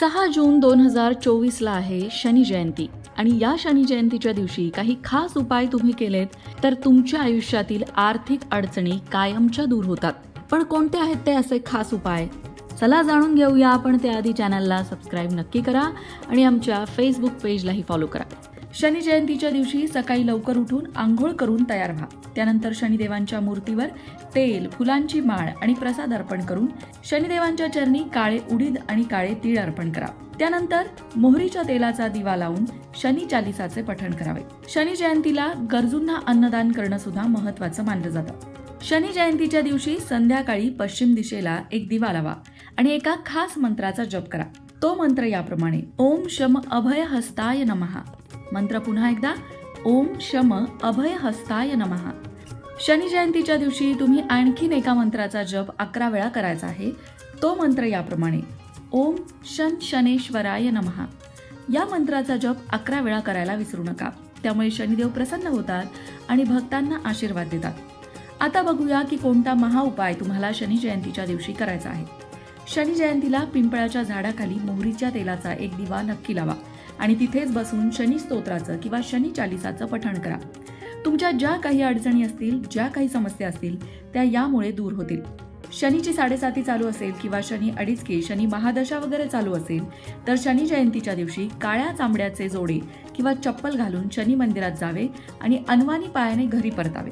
सहा जून दोन हजार चोवीसला आहे शनी जयंती. आणि या शनी जयंतीच्या दिवशी काही खास उपाय तुम्ही केलेत तर तुमच्या आयुष्यातील आर्थिक अडचणी कायमच्या दूर होतात. पण कोणते आहेत ते असे खास उपाय? चला जाणून घेऊया आपण त्याआधी चॅनलला सबस्क्राईब नक्की करा आणि आमच्या फेसबुक पेजलाही फॉलो करा. शनी जयंतीच्या दिवशी सकाळी लवकर उठून आंघोळ करून तयार व्हा. त्यानंतर शनिदेवांच्या मूर्तीवर तेल फुलांची माळ आणि प्रसाद अर्पण करून शनिदेवांच्या चरणी काळे उडीद आणि काळे तीळ अर्पण करा. त्यानंतर मोहरीच्या तेलाचा दिवा लावून शनी चालिसाचे पठण करावे. शनी जयंतीला गरजूंना अन्नदान करणं सुद्धा महत्वाचं मानलं जातं. शनी जयंतीच्या दिवशी संध्याकाळी पश्चिम दिशेला एक दिवा लावा आणि एका खास मंत्राचा जप करा. तो मंत्र याप्रमाणे ओम शम अभय हस्ताय नमः. मंत्र पुन्हा एकदा. ओम शम अभय हस्ताय नमः. शनी जयंतीच्या दिवशी तुम्ही आणखीन एका मंत्राचा जप अकरा वेळा करायचा आहे. तो मंत्र याप्रमाणे. ओम शन शनेश्वराय नमः. या मंत्राचा जप अकरा वेळा करायला विसरू नका. त्यामुळे शनिदेव प्रसन्न होतात आणि भक्तांना आशीर्वाद देतात. आता बघूया की कोणता महाउपाय तुम्हाला शनी जयंतीच्या दिवशी करायचा आहे. शनी जयंतीला पिंपळाच्या झाडाखाली मोहरीच्या तेलाचा एक दिवा नक्की लावा. आणि तिथेच बसून शनी स्तोत्राचं किंवा शनी चालिसाचं पठण करा. तुमच्या ज्या काही अडचणी असतील ज्या काही समस्या असतील त्या यामुळे दूर होतील. शनीची साडेसाती चालू असेल किंवा शनी अडीचकी शनी महादशा वगैरे चालू असेल तर शनी जयंतीच्या दिवशी काळ्या चांबड्याचे जोडे किंवा चप्पल घालून शनी मंदिरात जावे आणि अनवानी पायाने घरी परतावे.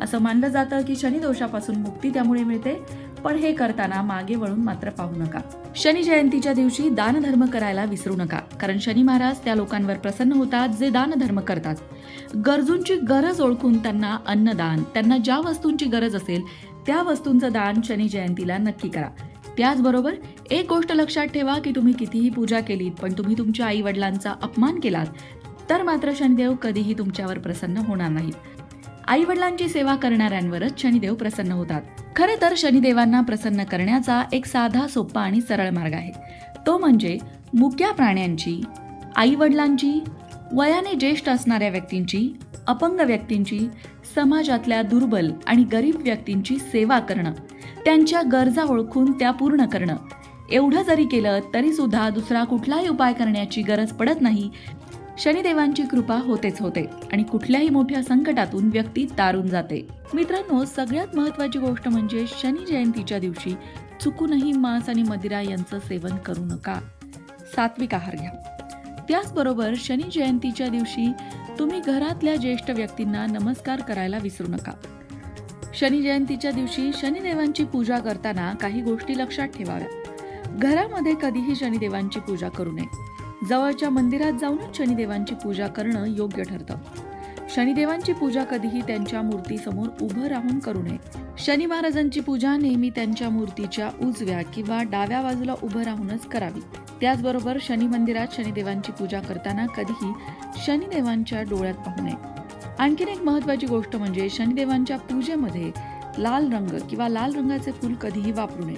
असं मानलं जातं की शनी दोषापासून मुक्ती त्यामुळे मिळते. पण हे करताना मागे वळून मात्र पाहू नका. शनी जयंतीच्या दिवशी दानधर्म करायला विसरू नका. कारण शनी महाराज त्या लोकांवर प्रसन्न होतात जे दानधर्म करतात. गरजूंची गरज ओळखून त्यांना अन्नदान त्यांना ज्या वस्तूंची गरज असेल त्या वस्तूंचं दान शनी जयंतीला नक्की करा. त्याचबरोबर एक गोष्ट लक्षात ठेवा की तुम्ही कितीही पूजा केलीत पण तुम्ही तुमच्या आई वडिलांचा अपमान केलात तर मात्र शनिदेव कधीही तुमच्यावर प्रसन्न होणार नाहीत. आई वडिलांची सेवा करणाऱ्यांवरच शनिदेव प्रसन्न होतात. खरे तर शनिदेवांना प्रसन्न करण्याचा एक साधा सोपा आणि सरळ मार्ग आहे. तो म्हणजे मुक्या प्राण्यांची आई वडिलांची वयाने ज्येष्ठ असणाऱ्या व्यक्तींची अपंग व्यक्तींची समाजातल्या दुर्बल आणि गरीब व्यक्तींची सेवा करणं त्यांच्या गरजा ओळखून त्या पूर्ण करणं. एवढं जरी केलं तरी सुद्धा दुसरा कुठलाही उपाय करण्याची गरज पडत नाही शनिदेवांची कृपा होतेच होते आणि कुठल्याही मोठ्या संकटातून व्यक्ती तारून जाते. मित्रांनो सगळ्यात महत्वाची गोष्ट म्हणजे शनी जयंतीच्या दिवशी चुकूनही मांस आणि मदिरा यांचं सेवन करू नका. सात्विक आहार घ्या. त्याचबरोबर शनी जयंतीच्या दिवशी तुम्ही घरातल्या ज्येष्ठ व्यक्तींना नमस्कार करायला विसरू नका. शनी जयंतीच्या दिवशी शनिदेवांची पूजा करताना काही गोष्टी लक्षात ठेवाव्या. घरामध्ये कधीही शनिदेवांची पूजा करू नये. जवळच्या मंदिरात जाऊनच शनिदेवांची पूजा करणं योग्य ठरतं. शनिदेवांची पूजा कधीही त्यांच्या मूर्तीसमोर उभं राहून करू नये. शनी महाराजांची पूजा नेहमी त्यांच्या मूर्तीच्या उजव्या किंवा डाव्या बाजूला उभं राहूनच करावी. त्याचबरोबर शनी मंदिरात शनिदेवांची पूजा करताना कधीही शनिदेवांच्या डोळ्यात पाहू नये. आणखीन एक महत्वाची गोष्ट म्हणजे शनिदेवांच्या पूजेमध्ये लाल रंग किंवा लाल रंगाचे फूल कधीही वापरू नये.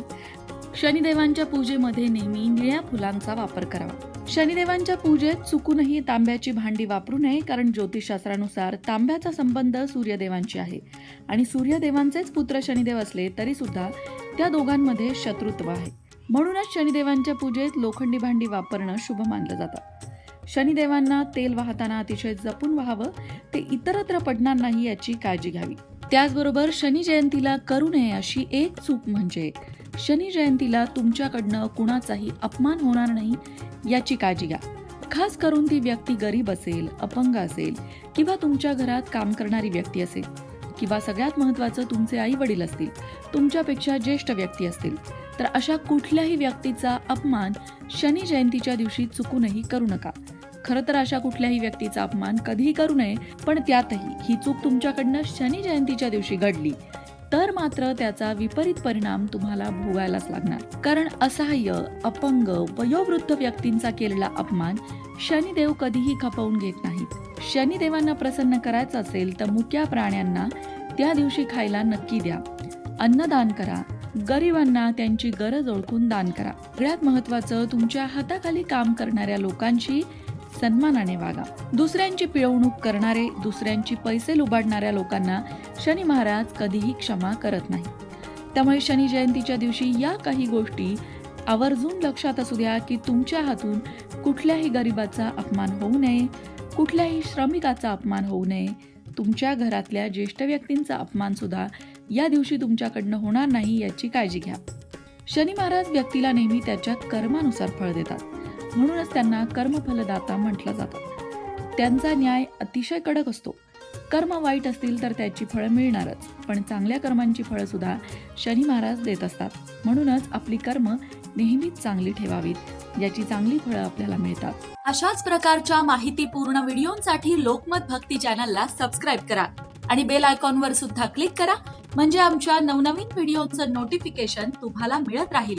शनिदेवांच्या पूजेमध्ये नेहमी निळ्या फुलांचा वापर करावा. शनिदेवांच्या पूजेत चुकूनही तांब्याची भांडी वापरू नये कारण ज्योतिषशास्त्रानुसार तांब्याचा संबंध सूर्यदेवांशी आहे. आणि सूर्यदेवांचेच पुत्र शनिदेव असले तरी सुद्धा त्या दोघांमध्ये शत्रुत्व आहे. म्हणूनच शनिदेवांच्या पूजेत लोखंडी भांडी वापरणं शुभ मानलं जातं. शनिदेवांना तेल वाहताना अतिशय जपून व्हावं ते इतरत्र पडणार नाही याची काळजी घ्यावी. त्याचबरोबर शनी जयंतीला करू नये अशी एक चूक म्हणजे शनी जयंतीला तुमच्याकडनं कुणाचाही अपमान होणार नाही याची काळजी घ्या. खास करून ती व्यक्ती गरीब असेल अपंग असेल किंवा तुमच्या घरात काम करणारी व्यक्ती असेल किंवा सगळ्यात महत्त्वाचं तुमचे आई वडील असतील तुमच्यापेक्षा ज्येष्ठ व्यक्ती असतील तर अशा कुठल्याही व्यक्तीचा अपमान शनी जयंतीच्या दिवशी चुकूनही करू नका. खरं तर अशा कुठल्याही व्यक्तीचा अपमान कधीही करू नये पण त्यातही ही चूक तुमच्याकडनं शनी जयंतीच्या दिवशी घडली. तर मात्र त्याचा विपरीत परिणाम तुम्हाला भोगायलाच लागणार. कारण असहाय्य अपंग वयोवृद्ध व्यक्तींचा केलेला अपमान शनिदेव कधीही खपवून घेत नाहीत. शनिदेवांना प्रसन्न करायचं असेल तर मुक्या प्राण्यांना त्या दिवशी खायला नक्की द्या. अन्नदान करा. गरिबांना त्यांची गरज ओळखून दान करा. सगळ्यात महत्वाचं तुमच्या हाताखाली काम करणाऱ्या लोकांची सन्मानाने वागा. दुसऱ्यांची पिळवणूक करणारे दुसऱ्यांची पैसे लुबाडणाऱ्या लोकांना शनी महाराज कधीही क्षमा करत नाही. त्यामुळे शनी जयंतीच्या दिवशी या काही गोष्टी आवर्जून लक्षात असू द्या की तुमच्या हातून कुठल्याही गरिबाचा अपमान होऊ नये कुठल्याही श्रमिकाचा अपमान होऊ नये. तुमच्या घरातल्या ज्येष्ठ व्यक्तींचा अपमान सुद्धा या दिवशी तुमच्याकडनं होणार नाही याची काळजी घ्या. शनी महाराज व्यक्तीला नेहमी त्याच्या कर्मानुसार फळ देतात. म्हणूनच त्यांना कर्मफलदाता म्हटलं जातं. त्यांचा न्याय अतिशय कडक असतो. कर्म वाईट असतील तर त्याची फळं मिळणारच पण चांगल्या कर्मांची फळं सुद्धा शनी महाराज देत असतात. म्हणूनच आपली कर्म नेहमीच चांगली ठेवावीत याची चांगली फळं आपल्याला मिळतात. अशाच प्रकारच्या माहितीपूर्ण व्हिडिओंसाठी लोकमत भक्ती चॅनलला सबस्क्राईब करा आणि बेल आयकॉनवर सुद्धा क्लिक करा म्हणजे आमच्या नवनवीन व्हिडिओचं नोटिफिकेशन तुम्हाला मिळत राहील.